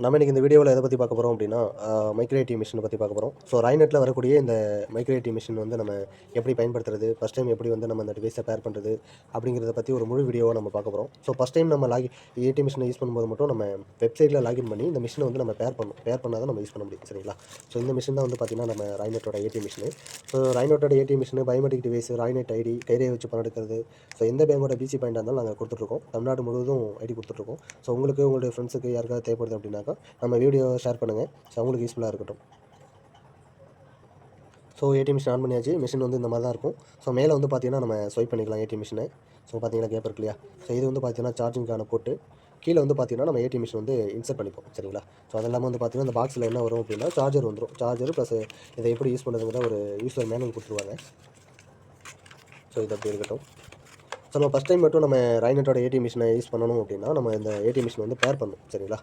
நம்ம இன்றைக்கி இந்த வீடியோவில் எதை பற்றி பார்க்க போகிறோம் அப்படின்னா மைக்ரோஏடி மிஷினை பற்றி பார்க்க போகிறோம் ஸோ ராய்நெட்டில் வரக்கூடிய இந்த மைக்ரோஏடி மிஷின் வந்து நம்ம எப்படி பயன்படுத்துறது ஃபஸ்ட் டைம் எப்படி வந்து நம்ம அந்த டிவைஸை பேர் பண்ணுறது அப்படிங்கிறத பற்றி ஒரு முழு வீடியோவை நம்ம பார்க்க போகிறோம் ஸோ ஃபஸ்ட் டைம் நம்ம லாகி ஏடி மிஷினை யூஸ் பண்ணும்போது மட்டும் நம்ம வெப்சைட்டில் லாகின் பண்ணி இந்த மிஷினை வந்து நம்ம பேர் பண்ணணும் பேர் பண்ணால் தான் நம்ம யூஸ் பண்ண முடியும் சரிங்களா? ஸோ இந்த மிஷின் தான் வந்து பார்த்திங்கன்னா நம்ம ராய்நெட்டோட ஏடி மிஷின் ஸோ ராய்நெட்டோட ஏடி machine biometric device Roinet ID கைரே வச்சு பணம் எடுக்கிறது. ஸோ எந்த பேங்கோட பிசி பாயிண்டாக இருந்தாலும் நாங்கள் கொடுத்துட்ருக்கோம் தமிழ்நாடு முழுவதும் ஐடி கொடுத்துட்ருக்கோம் ஸோ உங்களுக்கு உங்களுடைய ஃப்ரெண்ட்ஸுக்கு யாருக்காவது தேவைப்படுது அப்படின்னாக்கா நம்ம வீடியோ ஷேர் பண்ணுங்கள் ஸோ அவங்களுக்கு யூஸ்ஃபுல்லாக இருக்கட்டும். ஸோ ஏடிஎம் மிஷின் ஆன் பண்ணியாச்சு. மிஷின் வந்து இந்த மாதிரி தான் இருக்கும். ஸோ மேலே வந்து பார்த்தீங்கன்னா நம்ம ஸ்வைப் பண்ணிக்கலாம் ஏடிஎம் மிஷினை ஸோ பார்த்தீங்கன்னா கேப் இருக்கு இல்லையா ஸோ இது வந்து பார்த்தீங்கன்னா சார்ஜிங்கான போட்டு கீழே வந்து பார்த்தீங்கன்னா நம்ம ஏடிஎம் மிஷின் வந்து இன்சர்ட் பண்ணிப்போம். சரிங்களா? ஸோ அது இல்லாமல் வந்து பார்த்தீங்கன்னா இந்த பாக்ஸில் என்ன வரும் அப்படின்னா சார்ஜர் வந்துடும் சார்ஜர் ப்ளஸ் இதை எப்படி யூஸ் பண்ணுறதுங்கிற ஒரு யூஸர் மேனுவல் கொடுத்துருவாங்க. ஸோ இது அப்படி இருக்கட்டும். ஸோ நம்ம ஃபஸ்ட் டைம் மட்டும் நம்ம ரைனட்டோட ஏடிஎம் மிஷினை யூஸ் பண்ணணும் அப்படின்னா நம்ம இந்த ஏடிஎம் மிஷின் வந்து பேர் பண்ணணும். சரிங்களா?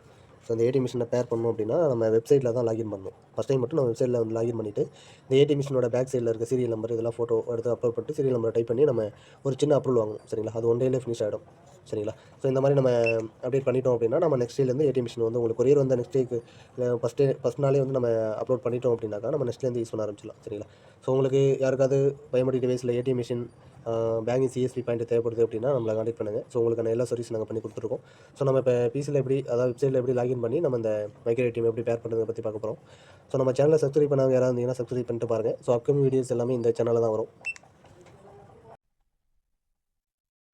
ஸோ இந்த ஏடிஎம் மிஷினை பேர் பண்ணணும் அப்படின்னா நம்ம வெப்சைட்டில் தான் லாகின் பண்ணணும். ஃபஸ்ட் டைம் மட்டும் நம்ம வெப்சைட்டில் வந்து லாகின் பண்ணிவிட்டு இந்த ஏடிஎம் மிஷினோட பேக் சைடில் இருக்க சீரியல் நம்பர் இதெல்லாம் ஃபோட்டோ எடுத்து அப்லோட் பண்ணிட்டு சீரியல் நம்பரை டைப் பண்ணி நம்ம ஒரு சின்ன அப்ரூவல் வாங்கணும். சரிங்களா? அது ஒன் டேலே ஃபினிஷ் ஆகிடும் சரிங்களா? ஸோ இந்த மாதிரி நம்ம அப்டேட் பண்ணிட்டோம் அப்படின்னா நம்ம நெக்ஸ்ட் டேலேருந்து ஏடிஎம் மிஷின் வந்து உங்களுக்கு கொரியர் வந்த நெக்ஸ்ட் டேக்கு ஃபஸ்ட் டே ஃபஸ்ட் நாளே வந்து நம்ம அப்லோட் பண்ணிட்டோம் அப்படின்னாக்கா நம்ம நெக்ஸ்ட்லேருந்து யூஸ் பண்ண ஆரம்பிச்சிடலாம். சரிங்களா? ஸோ உங்களுக்கு யாருக்காவது biometric டிவைஸில் ATM machine banking CSP point தேவைப்படுது அப்படின்னா நம்மளை காண்டக்ட் பண்ணுங்கள் ஸோ உங்களுக்கான எல்லா சர்வீஸ் நாங்கள் பண்ணி கொடுத்துருக்கோம். ஸோ நம்ம இப்போ பிசியில் எப்படி அதாவது வெப்சைட்டில் எப்படி லாகின் பண்ணி நம்ம இந்த மைக்ரேட் டீம் எப்படி பேர் பண்ணுறதை பற்றி பார்க்க போகிறோம் ஸோ நம்ம சேனலில் சப்ஸ்கிரைப் பண்ணாங்க யாராவது இருந்தீங்கன்னா சப்ஸ்கிரைப் பண்ணிட்டு பாருங்கள் ஸோ அப்கமிங் வீடியோஸ் எல்லாமே இந்த சேனலில் தான் வரும்.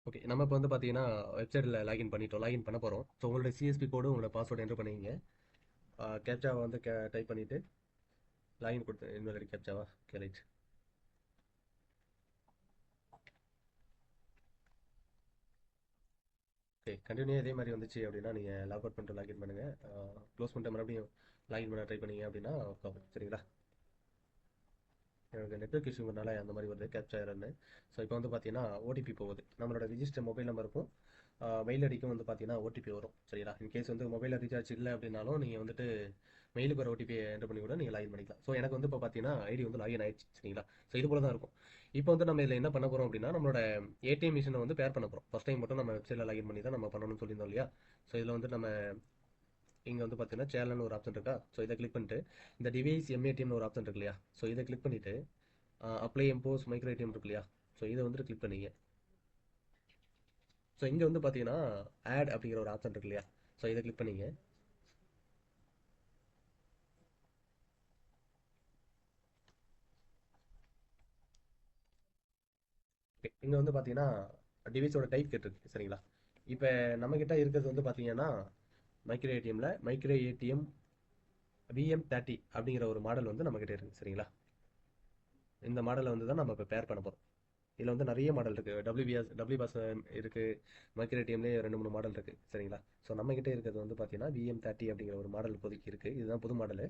ஓகே நம்ம இப்போ வந்து பார்த்தீங்கன்னா வெப்சைட்டில் லாகின் பண்ணிட்டோம் லாகின் பண்ண போகிறோம் ஸோ உங்களோட சிஎஸ்பி கோடு உங்களோட பாஸ்வேர்டு என்ட்ரு பண்ணிங்க கேப்சாவை வந்து கே டைப் பண்ணிவிட்டு லாகின் கொடுத்து இன்னொரு கேப்சாவா கேலைட் ஓகே கண்டினியூ இதே மாதிரி வந்துச்சு அப்படின்னா நீங்கள் லாக் அவுட் பண்ணிட்டு லாகின் பண்ணுங்கள் க்ளோஸ் பண்ணிட்டு மறுபடியும் லாகின் பண்ண ட்ரை பண்ணீங்க அப்படின்னா ஓகே சரிங்களா? எனக்கு நெட்ஒர்க் இஷ்யூங்கிறனால அந்த மாதிரி வருது கேப்சா ஸோ இப்போ வந்து பார்த்தீங்கன்னா ஓடிபி போகுது. நம்மளோட ரிஜிஸ்டர் மொபைல் நம்பருக்கும் மெயில் ஐடிக்கும் வந்து பார்த்தீங்கன்னா ஓடிபி வரும் சரிங்களா இன்கேஸ் வந்து மொபைலில் ரீசார்ஜ் இல்லை அப்படின்னாலும் நீங்கள் வந்துட்டு மெயிலுக்கு ஒரு ஓடிபி என்டர் பண்ணி கூட நீங்கள் லாகின் பண்ணிக்கலாம். ஸோ எனக்கு வந்து இப்போ பார்த்தீங்கன்னா ஐடி வந்து லாகின் ஆயிடுச்சு சரிங்களா? ஸோ இது போல தான் இருக்கும். இப்போ வந்து நம்ம இதில் என்ன பண்ண போகிறோம் அப்படின்னா நம்மளோட ஏடிஎம் மிஷினை வந்து பேர் பண்ண போகிறோம் ஃபஸ்ட் டைம் மட்டும் நம்ம வெப்சைட்டில் லாகின் பண்ணி தான் நம்ம பண்ணணும்னு சொல்லியிருந்தோம் இல்லையா? ஸோ இதில் வந்து நம்ம இங்கே வந்து பார்த்தீங்கன்னா சேனல்னு ஒரு ஆப்ஷன் இருக்கா? ஸோ இதை கிளிக் பண்ணிட்டு இந்த டிவைஸ் எம்ஏடிஎம்னு ஒரு ஆப்ஷன் இருக்கு இல்லையா? ஸோ இதை கிளிக் பண்ணிவிட்டு அப்ளை எம்போஸ் மைக்ரோ ஏடிஎம் இருக்கு இல்லையா? ஸோ இதை வந்துட்டு கிளிக் பண்ணிங்க. ஸோ இங்கே வந்து பார்த்தீங்கன்னா ஆட் அப்படிங்கிற ஒரு ஆப்ஷன் இருக்கு இல்லையா? ஸோ இதை கிளிக் பண்ணிங்க. இங்கே வந்து பார்த்தீங்கன்னா டிவைஸோட டைப் கேட்டிருக்கு சரிங்களா? இப்போ நம்மக்கிட்ட இருக்கிறது வந்து பார்த்தீங்கன்னா மைக்ரோ ஏடிஎம்மில் மைக்ரோ ஏடிஎம் விஎம் தேர்ட்டி அப்படிங்கிற ஒரு மாடல் வந்து நம்மக்கிட்ட இருக்குது சரிங்களா? இந்த மாடலை வந்து தான் நம்ம இப்போ பேர் பண்ண போகிறோம் இதில் வந்து நிறைய மாடல் இருக்குது டபிள்யூபிஎஸ் டபிள்யூபாஸ் இருக்குது மைக்ரோ ஏடிஎம்லேயே ரெண்டு மூணு மாடல் இருக்குது சரிங்களா? ஸோ நம்மக்கிட்ட இருக்கிறது வந்து பார்த்தீங்கன்னா விஎம் தேர்ட்டி அப்படிங்கிற ஒரு மாடல் இப்போதைக்கு இருக்குது இதுதான் புது மாடல்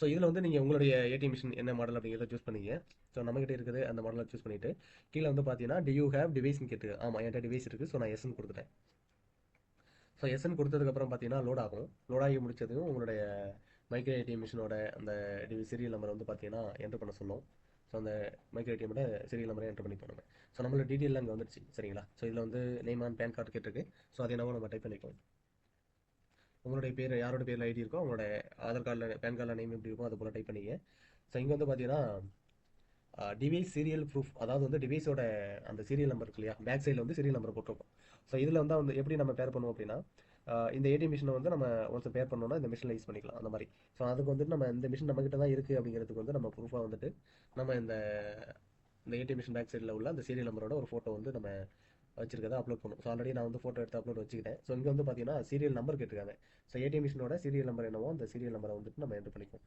ஸோ இதில் வந்து நீங்கள் உங்களுடைய ஏடிஎம் மிஷின் என்ன மாடல் அப்படிங்கிறத சூஸ் பண்ணிங்க. ஸோ நம்மக்கிட்ட இருக்குது அந்த மாடலை சூஸ் பண்ணிவிட்டு கீழே வந்து பார்த்தீங்கன்னா டி யூ ஹேவ் டிவைஸ்னு கேட்டு ஆமாம் என்கிட்ட டிவைஸ் இருக்குது ஸோ நான் எஸ்ன்னு கொடுத்துட்டேன். ஸோ எஸ்என் கொடுத்ததுக்கப்புறம் பார்த்தீங்கன்னா லோட் ஆகும் லோட் ஆகி முடிச்சதும் உங்களுடைய மைக்ரோ ஏடிஎம் மிஷினோட அந்த சீரியல் நம்பர் வந்து பார்த்தீங்கன்னா என்ட்ரு பண்ண சொல்லும் ஸோ அந்த மைக்ரோ ஏடிஎம்மோட சீரியல் நம்பரை என்ட்ரு பண்ணி போனோம் ஸோ நம்மளோட டீட்டெயிலாம் இங்கே வந்துருச்சு சரிங்களா? ஸோ இதில் வந்து நேம் அண்ட் பேன் கார்டு கேட்டிருக்கு. ஸோ அது என்னவோ நம்ம டைப் பண்ணிப்போம் உங்களுடைய பேர் யாரோட பேரில் ஐடி இருக்கோ அவங்களோட ஆதார் கார்டில் பேன் கார்டில் நேம் எப்படி இருக்கோ அது போல் டைப் பண்ணிங்க. ஸோ இங்கே வந்து பார்த்தீங்கன்னா டிவைஸ் சீரியல் ப்ரூஃப் அதாவது வந்து டிவைஸோட அந்த சீரியல் நம்பர் இருக்கு இல்லையா? பேக் சைடில் வந்து சீரியல் நம்பர் போட்டிருக்கோம். ஸோ இதில் வந்து வந்து எப்படி நம்ம பேர் பண்ணுவோம் அப்படின்னா இந்த ஏடிஎம் மிஷினை வந்து நம்ம ஒன்ஸ் பேர் பண்ணோம்னா இந்த மிஷினில் யூஸ் பண்ணிக்கலாம் அந்த மாதிரி. ஸோ அதுக்கு வந்துட்டு நம்ம இந்த மிஷின் நம்மகிட்ட தான் இருக்குது அப்படிங்கிறதுக்கு வந்து நம்ம ப்ரூஃபாக வந்துட்டு நம்ம இந்த இந்த ஏடிஎம் மிஷின் பேக் சைடில் உள்ள அந்த சீரியல் நம்பரோட ஒரு ஃபோட்டோ வந்து நம்ம வச்சிருக்கதை அப்லோட் பண்ணும் ஸோ ஆல்ரெடி நான் வந்து ஃபோட்டோ எடுத்து அப்லோட் வச்சுக்கிட்டேன். ஸோ இங்கே வந்து பார்த்தீங்கன்னா சீரியல் நம்பர் கேட்டிருக்காங்க. ஸோ ஏடிஎம் மிஷினோட சீரியல் நம்பர் என்னவோ அந்த சீரியல் நம்பரை வந்துட்டு நம்ம என்ட்ரு பண்ணிக்குவோம்.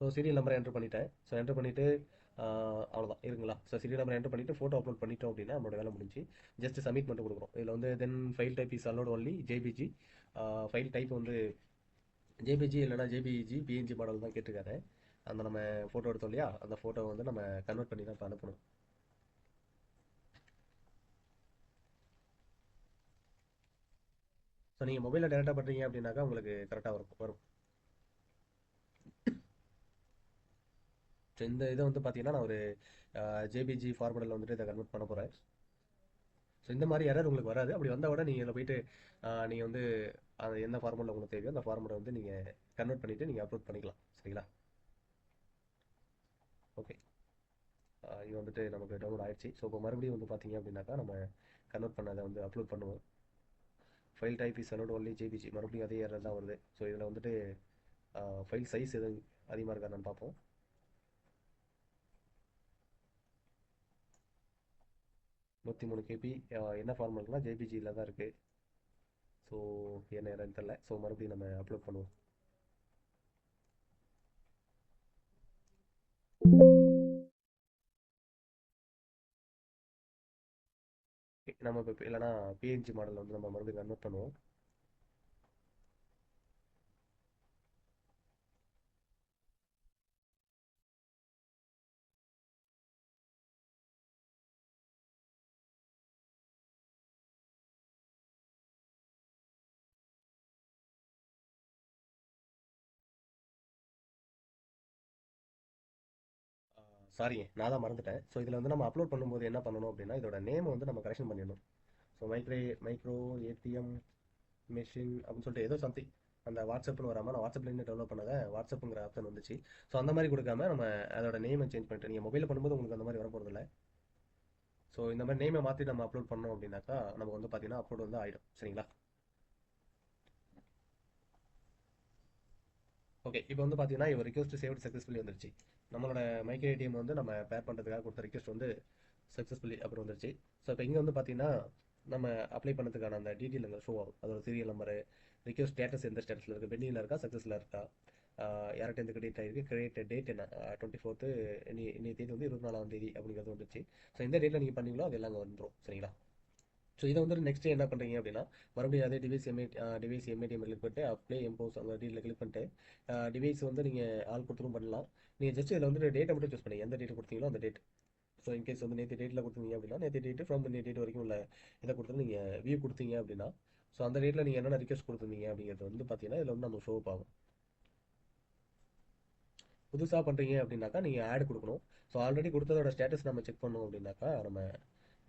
ஸோ சீரியல் நம்பரை என்ட்ரு பண்ணிட்டேன். ஸோ என்ட்ரு பண்ணிவிட்டு அவ்வளோதான் இருக்குங்களா ஸோ சீரியல் நம்பர் என்ட்ரு பண்ணிவிட்டு ஃபோட்டோ அப்லோட் பண்ணிட்டோம் அப்படின்னா நம்மளோட வேலை முடிஞ்சு ஜஸ்ட் சப்மிட் மட்டும் கொடுக்குறோம் இதில் வந்து then file type is allowed only JPG file type வந்து ஜேபிஜி இல்லைனா ஜேபிஜி பிஎன்ஜி மாடல் தான் கேட்டிருக்காரு. அந்த நம்ம ஃபோட்டோ எடுத்தோம் இல்லையா? அந்த ஃபோட்டோ வந்து நம்ம கன்வெர்ட் பண்ணி தான் இப்போ அனுப்பணும். ஸோ நீங்கள் மொபைலில் டேரெக்டாக பண்ணுறீங்க அப்படின்னாக்கா உங்களுக்கு கரெக்டாக வரும் வரும். இந்த இதை வந்து பார்த்தீங்கன்னா நான் ஒரு ஜேபிஜி ஃபார்மேட்டில் வந்துட்டு இதை கன்வெர்ட் பண்ண போகிறேன் ஸோ இந்த மாதிரி எரர் உங்களுக்கு வராது. அப்படி வந்தால் கூட நீங்கள் இதில் போயிட்டு நீங்கள் வந்து அது எந்த ஃபார்மெட்டில் உங்களுக்கு தேவையோ அந்த ஃபார்மெட்டை வந்து நீங்கள் கன்வெர்ட் பண்ணிவிட்டு நீங்கள் அப்லோட் பண்ணிக்கலாம். சரிங்களா? ஓகே இது வந்துட்டு நமக்கு டவுன்லோட் ஆயிடுச்சு. ஸோ இப்போ மறுபடியும் வந்து பார்த்தீங்க அப்படின்னாக்கா நம்ம கன்வெர்ட் பண்ணதை வந்து அப்லோட் பண்ணுவோம். File type is allowed only JPG மறுபடியும் அதே எரர் தான் வருது. ஸோ இதில் வந்துட்டு ஃபைல் சைஸ் எதுவும் அதிகமாக இருக்கான்னு பார்ப்போம். நூற்றி மூணு கேபி என்ன ஃபார்மெட்னா ஜேபிஜியில் தான் இருக்குது ஸோ என்ன என்னன்னு தெரில ஸோ மறுபடியும் நம்ம அப்லோட் பண்ணுவோம். நம்ம இப்போ இல்லைனா பிஎன்ஜி மாடல் வந்து நம்ம மறுபடியும் கன்வெர்ட் பண்ணுவோம். சாரிங்க நான் தான் மறந்துட்டேன். ஸோ இதில் வந்து நம்ம அப்லோட் பண்ணும்போது என்ன பண்ணணும் அப்படின்னா இதோட நேமை வந்து நம்ம கரெக்ஷன் பண்ணிடணும். So micro micro ATM machine அப்படின்னு சொல்லிட்டு ஏதோ சம்திங் அந்த வாட்ஸ்அப்னு வராமல் நான் வாட்ஸ்அப்லேருந்து டெவலப் பண்ணதை? வாட்ஸ்அப்புங்கிற ஆப்ஷன் வந்துச்சு. ஸோ அந்த மாதிரி கொடுக்காம நம்ம அதோட நேமை சேஞ்ச் பண்ணிட்டு நீங்கள் மொபைலில் பண்ணும்போது உங்களுக்கு அந்த மாதிரி வர போகிறதில்ல ஸோ இந்த மாதிரி நேமை மாற்றி நம்ம அப்லோட் பண்ணோம் அப்படின்னாக்கா நமக்கு வந்து பார்த்தீங்கன்னா அப்லோட் வந்து ஆகிடும் சரிங்களா? ஓகே இப்போ வந்து பார்த்தீங்கன்னா இவர் ரிக்வஸ்ட் சேவ்டு சக்ஸஸ்ஃபுல்லி வந்துருச்சு. நம்மளோட மைக்ரோ ஏடிஎம் வந்து நம்ம பேர் பண்ணுறதுக்காக கொடுத்த ரிக்வஸ்ட் வந்து சக்ஸஸ்ஃபுல்லி அப்புறம் வந்துருச்சு. ஸோ இப்போ இங்கே வந்து பார்த்தீங்கன்னா நம்ம அப்ளை பண்ணதுக்கான அந்த டீட்டெயில் அங்கே ஷோ ஆகும். அதோட சீரியல் நம்பரு ரிக்வஸ்ட் ஸ்டேட்டஸ் எந்த ஸ்டேட்டஸில் இருக்குது பெண்டிங்கில் இருக்கா சக்ஸஸில் இருக்கா யார்கிட்ட எந்த கிரெடிட் ஆகிருக்கு கிரெடிட் டேட் என்ன டுவெண்ட்டி ஃபோர்த்து இன்னி இன்னி தேதி வந்து இருபத்தி நாலாம் தேதி அப்படிங்கிறது வந்துருச்சு. ஸோ எந்த டேட்டில் நீங்கள் பண்ணீங்களோ அது எல்லாம் அங்கே வந்துடும் சரிங்களா? ஸோ இதை வந்து நெக்ஸ்ட் என்ன பண்ணுறீங்க அப்படின்னா மறுபடியும் அதே device M A device mATM click பண்ணிட்டு அப்ளை எம்போஸ் அந்த டீட்டில் கிளிக் பண்ணிட்டு டிவைஸ் வந்து நீங்கள் ஆள் கொடுத்துரும் பண்ணலாம். நீங்கள் ஜஸ்ட் இதில் வந்து டேட்டை மட்டும் சூஸ் பண்ணி எந்த டேட் கொடுத்தீங்களோ அந்த டேட் ஸோ இன்கேஸ் வந்து நேற்று டேட்டில் கொடுத்தீங்க அப்படின்னா நேற்று டேட்டு ஃப்ரம் நேற்று டேட் வரைக்கும் உள்ள இதை கொடுத்து நீங்கள் வியூ கொடுத்தீங்க அப்படின்னா ஸோ அந்த டேட்டில் நீங்கள் என்னென்ன ரிக்வஸ்ட் கொடுத்துருந்தீங்க அப்படிங்கிறது வந்து பார்த்தீங்கன்னா இதில் வந்து நம்ம ஷோ ஆகும். புதுசாக பண்ணுறீங்க அப்படின்னாக்கா நீங்கள் ஆட் கொடுக்கணும். ஸோ ஆல்ரெடி கொடுத்ததோட ஸ்டேட்டஸ் நம்ம செக் பண்ணோம் அப்படின்னாக்கா நம்ம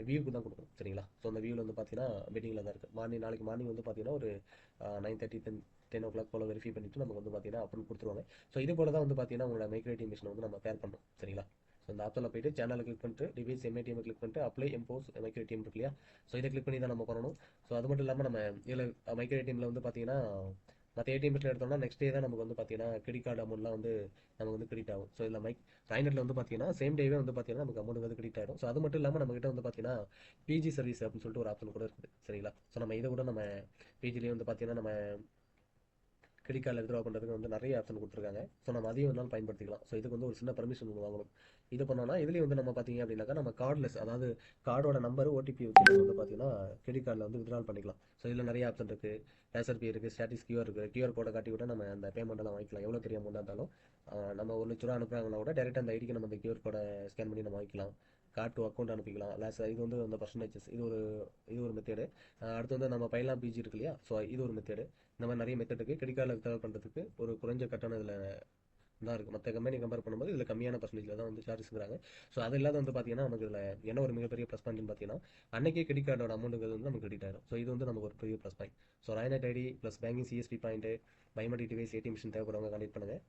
வியூக்கு தான் கொடுக்கணும் சரிங்களா? ஸோ அந்த வியூவில் வந்து பார்த்தீங்கன்னா வெட்டிங்கில் தான் இருக்குது மார்னிங் நாளைக்கு மார்னிங் வந்து பார்த்தீங்கன்னா ஒரு nine thirty ten ten o'clock போல் வெரிஃபை பண்ணிவிட்டு நமக்கு வந்து பார்த்தீங்கன்னா அப்ரூவ் கொடுத்துருவாங்க. ஸோ இது போல தான் வந்து பார்த்தீங்கன்னா உங்களோட மைக்ரேட்டிங் மிஷினை வந்து நம்ம பேர் பண்ணணும் சரிங்களா? ஸோ இந்த ஆப்ஷனில் போயிட்டு சேனலில் கிளிக் பண்ணிட்டு டிவைஸ் எம்ஏடிஎம் கிளிக் பண்ணிட்டு அப்ளை எம்போஸ் மைக்ரேட்டிஎம் இருக்கு இல்லையா? ஸோ இதை கிளிக் பண்ணி தான் நம்ம பண்ணணும். ஸோ அது மட்டும் இல்லாமல் நம்ம இதில் மைக்ரேட்டிஎம்மில் வந்து பார்த்தீங்கன்னா மற்ற ஏடிஎம்ஸில் எடுத்தோம்னா நெக்ஸ்ட் டே தான் நமக்கு வந்து பார்த்தீங்கன்னா கிரெடிட் கார்டு அமௌண்ட்லாம் வந்து நமக்கு வந்து கிரெடிட் ஆகும். ஸோ இதில் மைக் ரைனட்டில் வந்து பார்த்தீங்கன்னா சேம் டேவே வந்து பார்த்தீங்கன்னா நமக்கு அமௌண்ட் வந்து கிரெடிட் ஆகிடும் ஸோ அது மட்டும் இல்லாமல் நம்மகிட்ட வந்து பார்த்தீங்கன்னா பிஜி சர்வீஸ் அப்படின்னு சொல்லிட்டு ஒரு ஆப்ஷன் கூட இருக்குது. சரிங்களா? ஸோ நம்ம இதை கூட நம்ம பிஜிலேயே வந்து பார்த்தீங்கன்னா நம்ம கிரெடிட் கார்டில் வித்ரா பண்ணுறதுக்கு வந்து நிறைய ஆப்ஷன் கொடுத்துருக்காங்க. ஸோ நம்ம அதையும் வேணாலும் பயன்படுத்திக்கலாம். ஸோ இதுக்கு வந்து ஒரு சின்ன பர்மிஷன் ஒன்று வாங்கணும். இது பண்ணோம்னா இதுலேயும் வந்து நம்ம பார்த்தீங்க அப்படின்னாக்கா நம்ம கார்ட்லெஸ் அதாவது கார்டோட நம்பர் ஓடிபி வச்சு நம்ம வந்து பார்த்தீங்கன்னா கிரெடிட் கார்டில் வந்து வித்ரால் பண்ணிக்கலாம். ஸோ இதில் நிறைய ஆப்ஷன் இருக்குது லேசர் பே இருக்குது ஸ்டாட்டிஸ் கியூஆர் இருக்குது கியூஆர் கோடை காட்டி விட நம்ம அந்த பேமெண்ட் எல்லாம் வாங்கிக்கலாம். எவ்வளோ பெரிய அமௌண்ட்டாக இருந்தாலும் நம்ம ஒரு லட்ச ரூபா அனுப்புறாங்கன்னா கூட டேரெக்டாக அந்த ஐடிக்கு நம்ம அந்த கியூஆர் கோடை ஸ்கேன் பண்ணி நம்ம வாங்கிக்கலாம். கார்ட் டு அக்கௌண்ட் அனுப்பிக்கலாம் லேஸ் இது வந்து அந்த பர்சன்டேஜஸ் இது ஒரு இது ஒரு மெத்தேடு அடுத்து வந்து நம்ம பைலாம் பிஜி இருக்கு இல்லையா? ஸோ இது ஒரு மெத்தேடு இந்த மாதிரி நிறைய மெத்தட் இருக்குது கிரெடிட் கார்டில் வித்ட்ரா பண்ணுறதுக்கு ஒரு குறைஞ்ச கட்டணம் இதில் தான் இருக்குது மற்ற கம்பெனி கம்பேர் பண்ணும்போது இதில் கம்மியான பர்சன்டேஜில் தான் வந்து சார்ஜஸ்ங்கிறாங்க ஸோ அது இல்லாத வந்து பார்த்தீங்கன்னா நமக்கு இதில் என்ன ஒரு மிகப்பெரிய ப்ளஸ் பாயிண்ட்னு பார்த்தீங்கன்னா அன்னைக்கே கிரெடிட் கார்டோட அமௌண்ட்டுங்கிறது வந்து நமக்கு கிரெடிட் ஆகிடும் ஸோ இது வந்து நமக்கு ஒரு பெரிய plus point so Roinet ID plus banking CSP point biometric device ATM machine தேவைப்படுறவங்க கண்டெக்ட் பண்ணுங்கள்